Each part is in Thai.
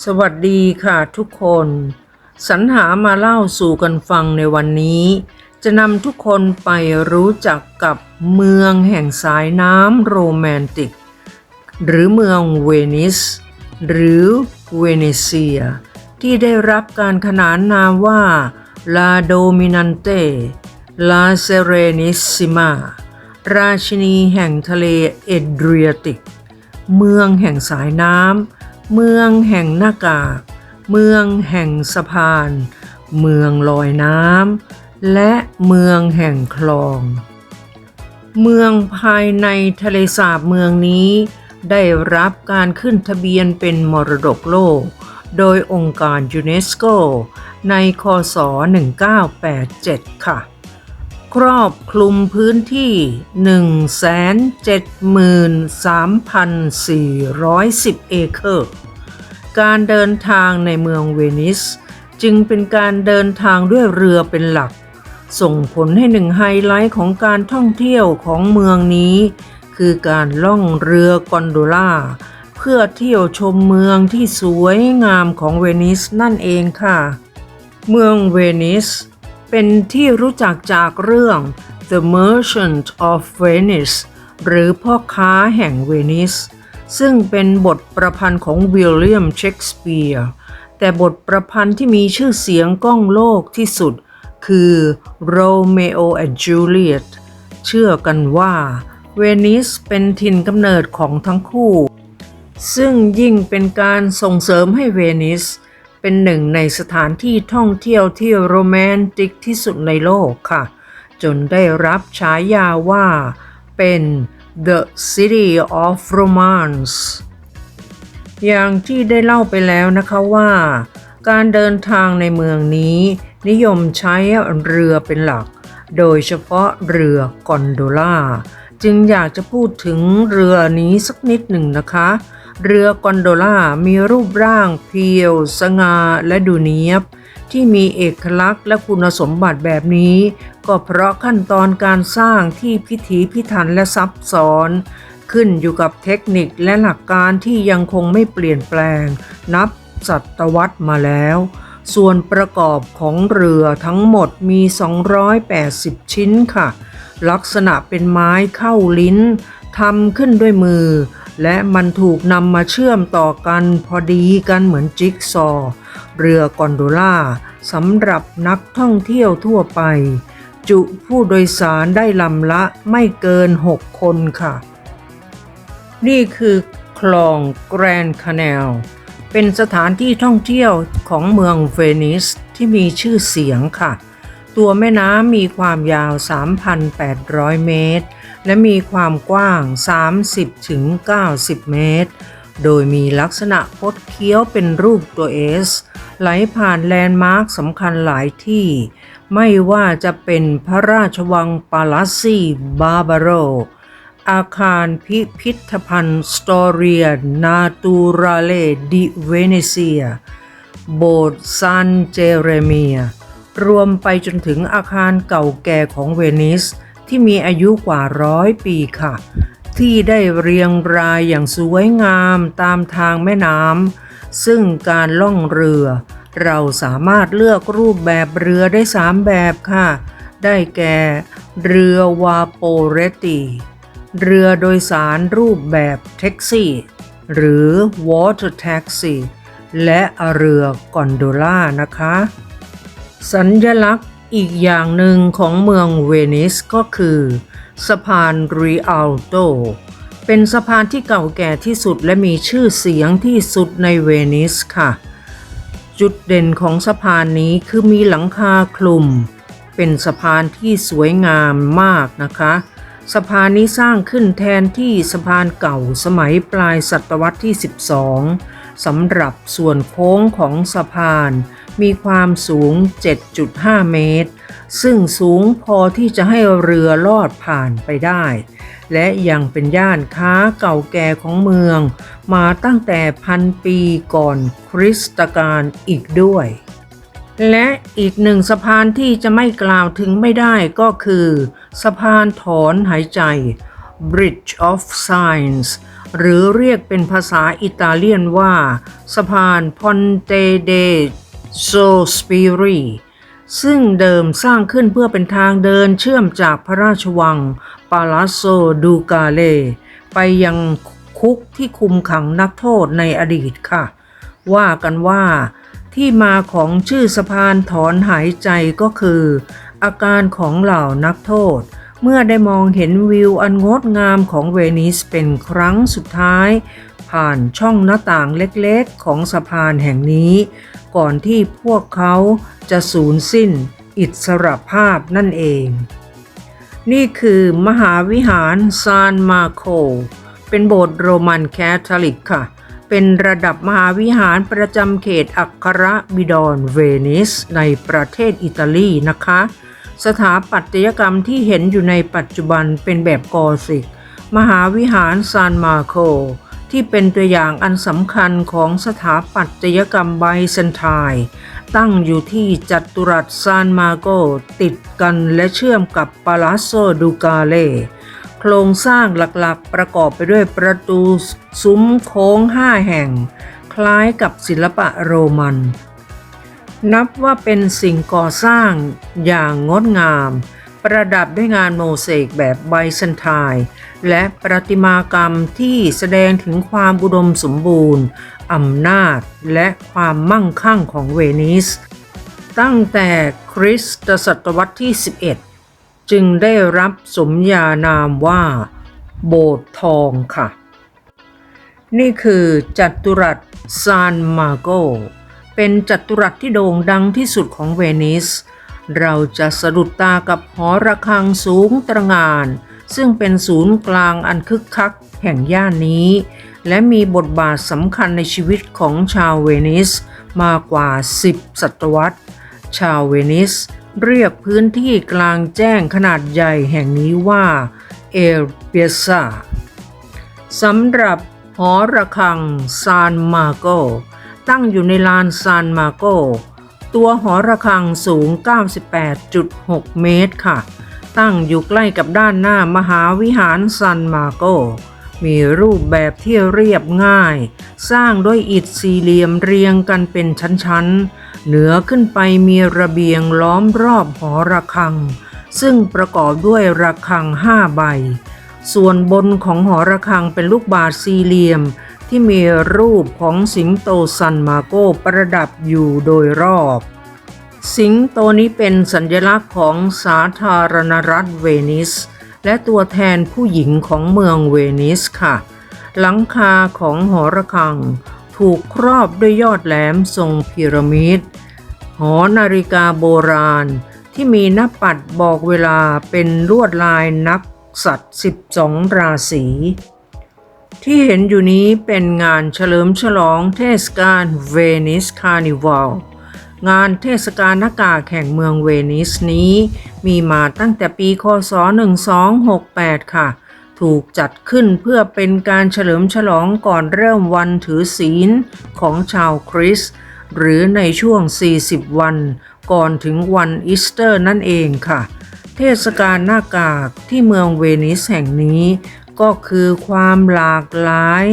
สวัสดีค่ะทุกคน สรรหามาเล่าสู่กันฟังในวันนี้ จะนำทุกคนไปรู้จักกับเมืองแห่งสายน้ำโรแมนติก หรือเมืองเวนิส หรือเวเนเซีย ที่ได้รับการขนานนามว่า La Dominante La Serenissima ราชินีแห่งทะเลเอเดรียติก เมืองแห่งสายน้ำ เมืองแห่งหน้ากาก เมืองแห่งสะพาน เมืองลอยน้ำ และเมืองแห่งคลอง เมืองภายในทะเลสาบเมืองนี้ ได้รับการขึ้นทะเบียนเป็นมรดกโลก โดยองค์การยูเนสโก ในคศ 1987 ค่ะ ครอบคลุมพื้นที่ 173,410 เอเคอร์ การเดินทางในเมืองเวนิส จึงเป็นการเดินทางด้วยเรือเป็นหลัก ส่งผลให้หนึ่งไฮไลท์ของการท่องเที่ยวของเมืองนี้ คือการล่องเรือกอนโดล่า เพื่อเที่ยวชมเมืองที่สวยงามของเวนิสนั่นเองค่ะ เมืองเวนิส เป็นที่รู้จักจากเรื่อง The Merchant of Venice หรือพ่อค้าแห่งเวนิส ซึ่งเป็นบทประพันธ์ของวิลเลียมเชกสเปียร์ แต่บทประพันธ์ที่มีชื่อเสียงก้องโลกที่สุด คือ Romeo and Juliet เชื่อกันว่าเวนิสเป็นถิ่นกำเนิดของทั้งคู่ ซึ่งยิ่งเป็นการส่งเสริมให้เวนิสเเป็นหนึ่งในสถานที่ท่องเที่ยวที่โรแมนติกที่สุดในโลกค่ะ จนได้รับฉายาว่าเป็น The City of Romance อย่างที่ได้เล่าไปแล้วนะคะว่า การเดินทางในเมืองนี้ นิยมใช้เรือเป็นหลัก โดยเฉพาะเรือกอนโดล่า จึงอยากจะพูดถึงเรือนี้สักนิดหนึ่งนะคะ เรือกอนโดล่ามีรูปร่างเพียว สง่าและดูเนียบ ที่มีเอกลักษณ์และคุณสมบัติแบบนี้ ก็เพราะขั้นตอนการสร้างที่พิถีพิถันและซับซ้อน ขึ้นอยู่กับเทคนิคและหลักการที่ยังคงไม่เปลี่ยนแปลง นับศตวรรษมาแล้ว ส่วนประกอบของเรือทั้งหมดมี 280 ชิ้นค่ะ ลักษณะเป็นไม้เข้าลิ้นทำขึ้นด้วยมือ และมันถูกนำมาเชื่อมต่อกันพอดีกันเหมือนจิ๊กซอว์เรือกอนโดล่าสำหรับนักท่องเที่ยวทั่วไป จุผู้โดยสารได้ลำละไม่เกิน 6 คนค่ะ นี่คือคลองแกรนคา n นล เป็นสถานที่ท่องเที่ยวของเมืองเวนิสที่มีชื่อเสียงค่ะ ตัวแม่น้ำมีความยาว 3,800 เมตร และมีความกว้าง 30-90เมตร โดยมีลักษณะคดเคี้ยวเป็นรูปตัว S ไหลผ่านแลนด์มาร์คสำคัญหลายที่ ไม่ว่าจะเป็นพระราชวังปาลาซีบาบาโร อาคารพิพิธภัณฑ์สตอเรียนาตูราเลดิเวเนเซีย โบสถ์ซานเจเรเมีย รวมไปจนถึงอาคารเก่าแก่ของเวนิส ที่มีอายุกว่าร้อยปีค่ะ ที่ได้เรียงรายอย่างสวยงามตามทางแม่น้ำซึ่งการล่องเรือ เราสามารถเลือกรูปแบบเรือได้สามแบบค่ะ ได้แก่ เรือวาโปเรติ เรือโดยสารรูปแบบแท็กซี่ หรือ Water Taxi และเรือ กอนโดล่านะคะ สัญลักษณ์ อีกอย่างหนึ่งของเมืองเวนิสก็คือสะพานริอัลโต เป็นสะพานที่เก่าแก่ที่สุดและมีชื่อเสียงที่สุดในเวนิสค่ะ จุดเด่นของสะพานนี้คือมีหลังคาคลุม เป็นสะพานที่สวยงามมากนะคะสะพานนี้สร้างขึ้นแทนที่สะพานเก่าสมัยปลายศตวรรษที่ 12 สำหรับส่วนโค้งของสะพาน มีความสูง 7.5 เมตร ซึ่งสูงพอที่จะให้เรือลอดผ่านไปได้ และยังเป็นย่านค้าเก่าแก่ของเมือง มาตั้งแต่พันปีก่อนคริสตกาลอีกด้วย และอีกหนึ่งสะพานที่จะไม่กล่าวถึงไม่ได้ก็คือ สะพานถอนหายใจ Bridge of Signs หรือเรียกเป็นภาษาอิตาเลียนว่าสะพานพอนเตเดโซสปิรีซึ่งเดิมสร้างขึ้นเพื่อเป็นทางเดินเชื่อมจากพระราชวังปาลาโซดูกาเล ไปยังคุกที่คุมขังนักโทษในอดีตค่ะ ว่ากันว่าที่มาของชื่อสะพานถอนหายใจก็คือ อาการของเหล่านักโทษ เมื่อได้มองเห็นวิวอันงดงามของเวนิสเป็นครั้งสุดท้าย ผ่านช่องหน้าต่างเล็กๆของสะพานแห่งนี้ ก่อนที่พวกเขาจะสูญสิ้นอิสรภาพนั่นเอง นี่คือมหาวิหารซานมาโค เป็นโบสถ์โรมันแคทอลิกค่ะ เป็นระดับมหาวิหารประจำเขตอัครบิดรเวนิสในประเทศอิตาลีนะคะ สถาปัตยกรรมที่เห็นอยู่ในปัจจุบันเป็นแบบกอสิก มหาวิหารซานมาโค ที่เป็นตัวอย่างอันสำคัญของสถาปัตยกรรมไบเซนไทน์ตั้งอยู่ที่จัตุรัสซานมาโกติดกันและเชื่อมกับปาลาโซดูกาเล โครงสร้างหลักๆประกอบไปด้วยประตูซุ้มโค้งห้าแห่ง คล้ายกับศิลปะโรมัน นับว่าเป็นสิ่งก่อสร้างอย่างงดงาม ประดับด้วยงานโมเสกแบบไบเซนไทน์และประติมากรรมที่แสดงถึงความอุดมสมบูรณ์อำนาจและความมั่งคั่งของเวนิส ตั้งแต่คริสตศตวรรษที่ 11 จึงได้รับสมญานามว่า โบสถ์ทองค่ะ นี่คือจัตุรัสซานมาโก เป็นจัตุรัสที่โด่งดังที่สุดของเวนิส เราจะสะดุดตากับหอระฆังสูงตระหงาน ซึ่งเป็นศูนย์กลางอันคึกคักแห่งย่านนี้ และมีบทบาทสำคัญในชีวิตของชาวเวนิสมากกว่า 10 ศตวรรษ ชาวเวนิสเรียกพื้นที่กลางแจ้งขนาดใหญ่แห่งนี้ว่าเอลเปียซาสำหรับหอระฆังซานมาโก ตั้งอยู่ในลานซานมาโก ตัวหอระฆังสูง 98.6 เมตรค่ะ ตั้งอยู่ใกล้กับด้านหน้ามหาวิหารซานมาโก มีรูปแบบที่เรียบง่าย สร้างด้วยอิฐสี่เหลี่ยมเรียงกันเป็นชั้นๆ เหนือขึ้นไปมีระเบียงล้อมรอบหอระฆัง ซึ่งประกอบด้วยระฆังห้าใบ ส่วนบนของหอระฆังเป็นลูกบาศก์สี่เหลี่ยม ที่มีรูปของสิงโตซันมาโกประดับอยู่โดยรอบ สิงโตนี้เป็นสัญลักษณ์ของสาธารณรัฐเวนิส และตัวแทนผู้หญิงของเมืองเวนิสค่ะ หลังคาของหอระฆังถูกครอบด้วยยอดแหลมทรงพีระมิด หอนาฬิกาโบราณที่มีหน้าปัดบอกเวลาเป็นลวดลายนัก สัตว์ 12 ราศี ที่เห็นอยู่นี้เป็นงานเฉลิมฉลองเทศกาลเวนิสคาร์นิวัลงานเทศกาลหน้ากากแห่งเมืองเวนิสนี้ มีมาตั้งแต่ปีคศ 1268 ค่ะ ถูกจัดขึ้นเพื่อเป็นการเฉลิมฉลองก่อนเริ่มวันถือศีลของชาวคริสต์หรือในช่วง 40 วัน ก่อนถึงวันอีสเตอร์นั่นเองค่ะ ทศกาลหน้ากากที่เมืองเวนิสแห่งนี้ ก็คือความหลากหลาย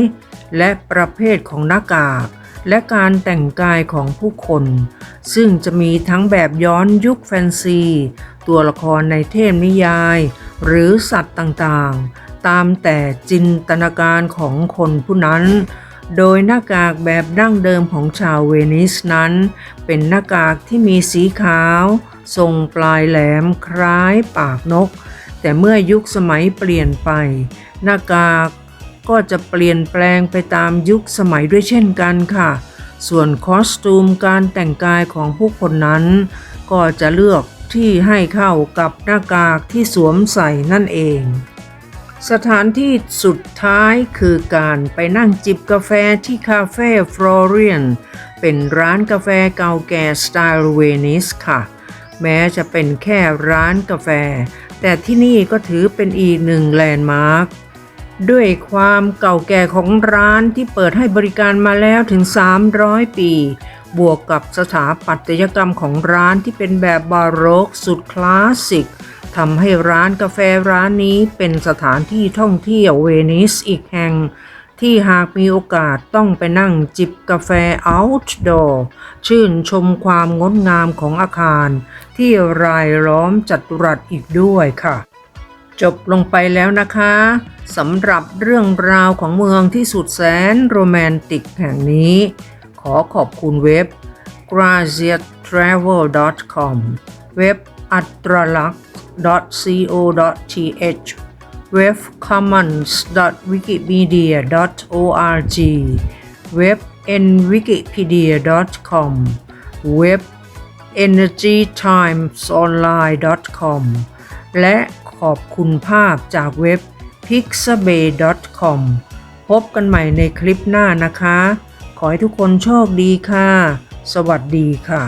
และประเภทของหน้ากาก และการแต่งกายของผู้คน ซึ่งจะมีทั้งแบบย้อนยุคแฟนซี ตัวละครในเทพนิยาย หรือสัตว์ต่างๆ ตามแต่จินตนาการของคนผู้นั้นโดยหน้ากากแบบดั้งเดิมของชาวเวนิสนั้น เป็นหน้ากากที่มีสีขาว ทรงปลายแหลมคล้ายปากนก แต่เมื่อยุคสมัยเปลี่ยนไป หน้ากากก็จะเปลี่ยนแปลงไปตามยุคสมัยด้วยเช่นกันค่ะ ส่วนคอสตูมการแต่งกายของผู้คนนั้น ก็จะเลือกที่ให้เข้ากับหน้ากากที่สวมใส่นั่นเอง สถานที่สุดท้ายคือการไปนั่งจิบกาแฟที่คาเฟ่ฟลอเรียน เป็นร้านกาแฟเก่าแก่สไตล์เวนิสค่ะ แม้จะเป็นแค่ร้านกาแฟ แต่ที่นี่ก็ถือเป็นอีกหนึ่งแลนด์มาร์คด้วยความเก่าแก่ของร้านที่เปิดให้บริการมาแล้วถึง 300 ปี บวกกับสถาปัตยกรรมของร้านที่เป็นแบบบาโรกสุดคลาสสิกทำให้ร้านกาแฟร้านนี้เป็นสถานที่ท่องเที่ยวเวนิสอีกแห่ง ที่หากมีโอกาสต้องไปนั่งจิบกาแฟ outdoor ชื่นชมความงดงามของอาคาร ที่รายล้อมจัตุรัสอีกด้วยค่ะ จบลงไปแล้วนะคะสำหรับเรื่องราวของเมืองที่สุดแสนโรแมนติกแห่งนี้ ขอขอบคุณเว็บ graziatravel.com เว็บอัตรลักษณ์ .co.th เว็บ commons.wikimedia.org เว็บ nwikipedia.com เว็บ energytimesonline.com และขอบคุณภาพจากเว็บ pixabay.com พบกันใหม่ในคลิปหน้านะคะ ขอให้ทุกคนโชคดีค่ะ สวัสดีค่ะ